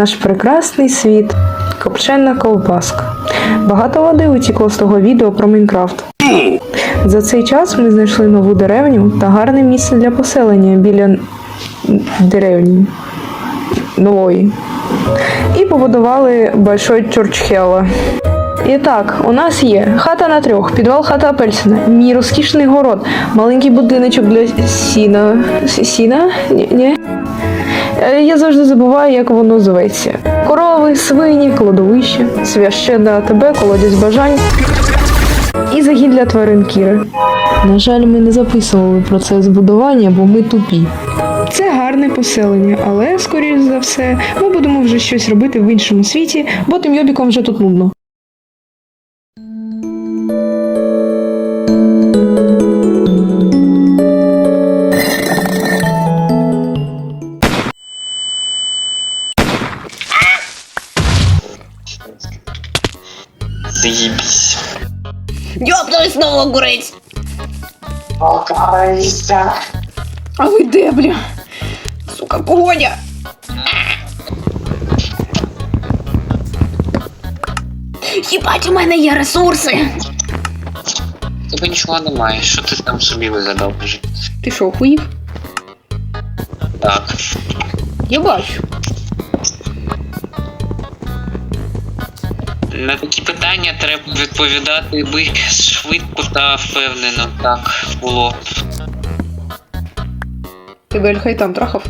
Наш прекрасний світ. Копчена ковбаска. Багато води утікло з того відео про Майнкрафт. За цей час ми знайшли нову деревню та гарне місце для поселення біля деревні нової. І побудували Большой Чорчхела. І так, у нас є хата на трьох, підвал хата апельсина, мій розкішний город, маленький будиночок для сіна. Сіна? Ні. ні. Е, Я завжди забуваю, як воно зветься. Корови, свині, кладовище, священна АТБ, колодязь бажань і загін для тварин Кіри. На жаль, ми не записували процес будування, бо ми тупі. Це гарне поселення, але, скоріш за все, ми будемо вже щось робити в іншому світі, бо тим йобіком вже тут нудно. Заебись. Йопнули знову огурець. Алкоголиста. А ви де, бля? Сука, погодя. Хібать, у мене є ресурси. Тебе нічого немає, що ти там собі вигадав вже. Ти що, хуїв? Так. Я бачу. На такі питання треба відповідати би швидко та впевнено. Так було. Тебе Ельхай там трахав.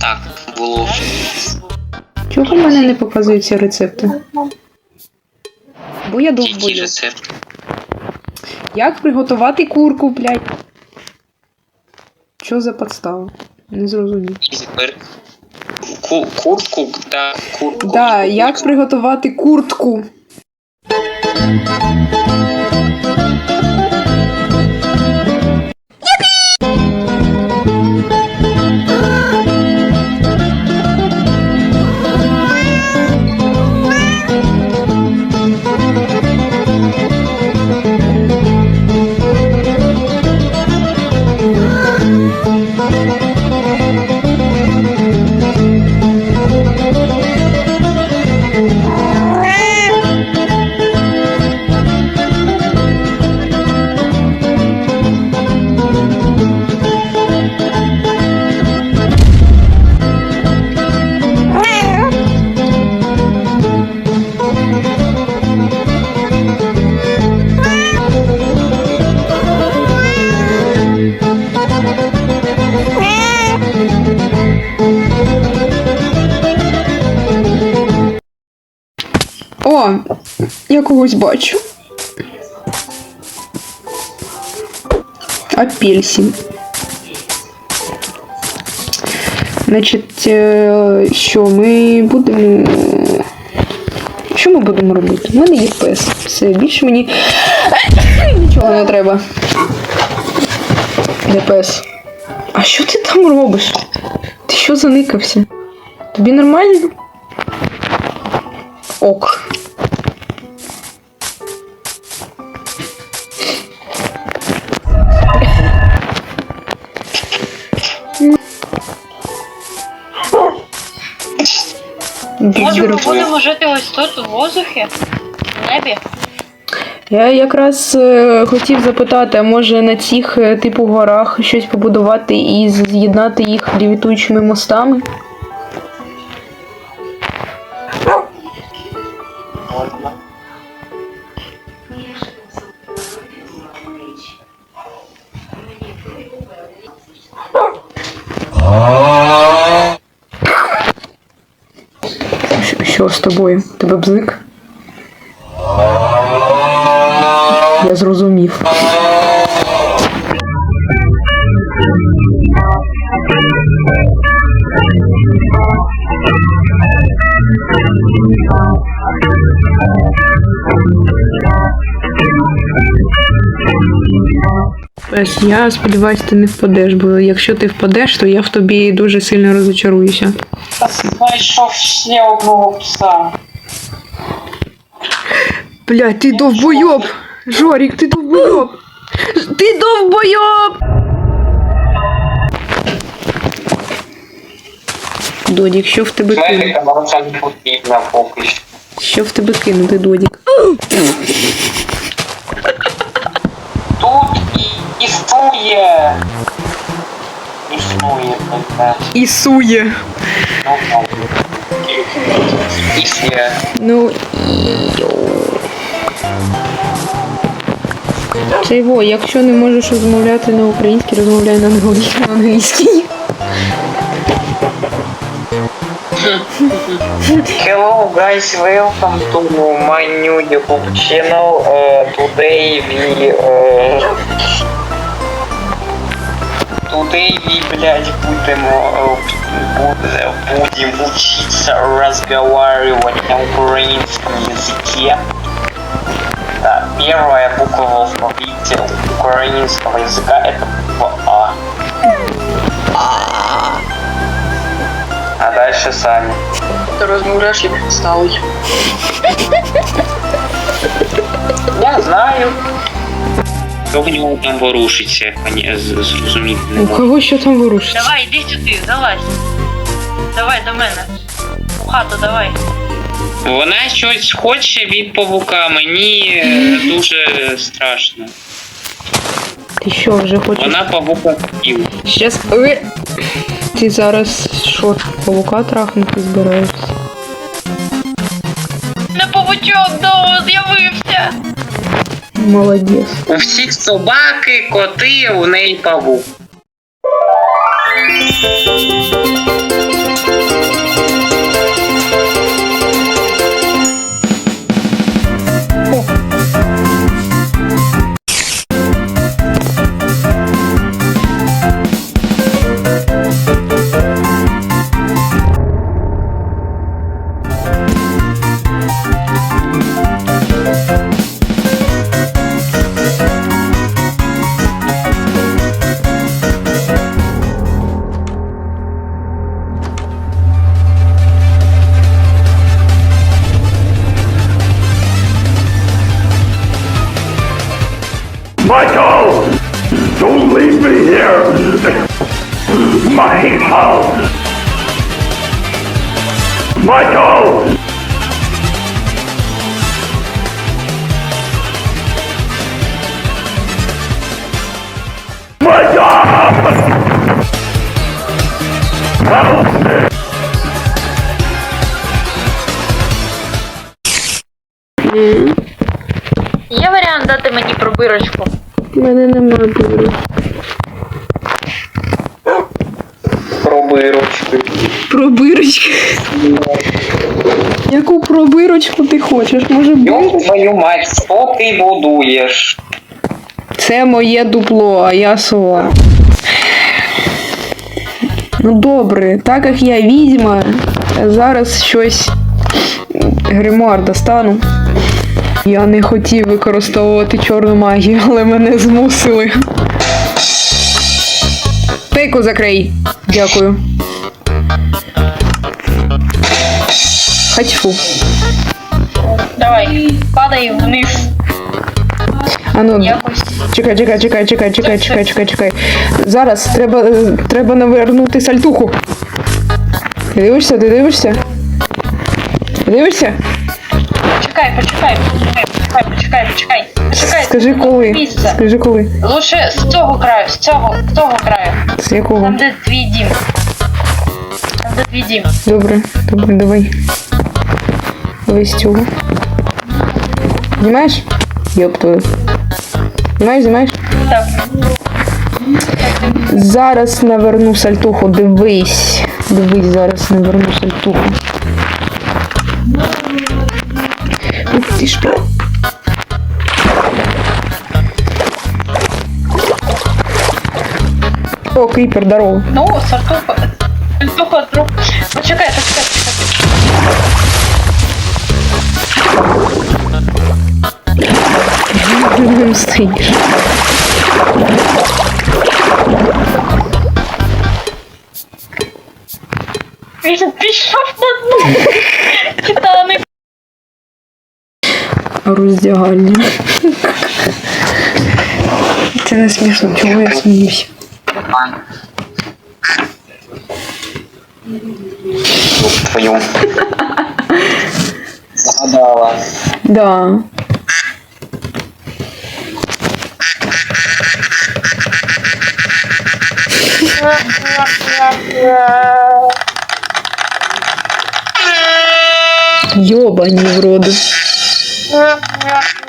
Так було. Чого в мене не показуються рецепти? Бо я довбою. рецепт? Як приготувати курку, блядь? Що за подстава? Не зрозумів. Ку- куртку та куртку. Да, як приготувати куртку? О, я когось бачу. Апельсин. Значить, е, що ми будемо. Що ми будемо робити? У мене є пес. Все, більше мені нічого не треба. Де пес? А що ти там робиш? Ти що заникався? Тобі нормально? Ок. Може, ми будемо жити ось тут, у воздухі, в небі. Я якраз е, хотів запитати, а може на цих е, типу горах щось побудувати і з'єднати їх лівітуючими мостами? Що, тобою? Тебе бзик? Я зрозумів. Пес, я сподіваюся, ти не впадеш, бо якщо ти впадеш, то я в тобі дуже сильно розочаруюся. Знайшов ще одного пса. Блядь, ти довбойоб! Жорік, ти довбойоб! Ти довбойоб! Додік, що в тебе кинути? Не поки що. Що в тебе кинути, Додік? Існує. Існує. Ісує. Ну, Існує. Ну Це його, якщо не можеш розмовляти на українській, розмовляй на англійській. Hello guys, welcome to my new YouTube channel. Uh, today we uh, Today we, блядь, будем, э, буд- будем учиться разговаривать на украинском языке. Да, первая буква в алфавите украинского языка это буква А. А дальше сами. Ти розмовляєш як сталий. Я знаю. Що в нього там ворушиться, з- зрозуміти не У можу. кого що там ворушиться? Давай, іди сюди, залазь. Давай до мене. У хату давай. Вона щось хоче від павука, мені е, дуже страшно. Ти що вже хочеш? Вона павука хотіла. Щас. Ти зараз що, павука трахнути збираєшся? Не павучок знову з'явився. Молодець. У всіх собаки, коти, у неї павук. Michael! Don't leave me here! Michael! Michael! Пробирочку? У мене немає бурю. Пробирочки. Пробирочки. Яку пробирочку ти хочеш? Може Йоп бир? твою мать, що ти будуєш? Це моє дупло, а я сова. Ну добре, так як я відьма, зараз щось гримуар достану. Я не хотів використовувати чорну магію, але мене змусили. Пейку закрий. Дякую. Хачфу. Давай, падай вниз. А ну, Якось. чекай, чекай, чекай, чекай, чекай, чекай, чекай, чекай. Зараз треба, треба навернути сальтуху. Ти дивишся, ти дивишся? Ти дивишся? Почекай, почекай, почекай, почекай, почекай, почекай. Почекай. Скажи коли. Місце. Скажи коли. Лучше з цього краю, з цього, з цього краю. З якого? Там, де твій дім. Там, де твій дім. Добре, добре, давай. Давай з цього. Знімаєш? Йоп твою. Знімаєш, знімаєш? Так. Зараз наверну сальтуху, дивись. Дивись, зараз наверну сальтуху. Ух ти ж. О, кріпер, здорово. Ну, сартуха. Сартуха, друг. Почекай, почекай, почекай. Він стоїш. Він пішов на дно. Титани. роздягальня. Це не смішно, чого я сміюся. Твою. Загадала. Да. Ёбани в роду. Yeah, yeah.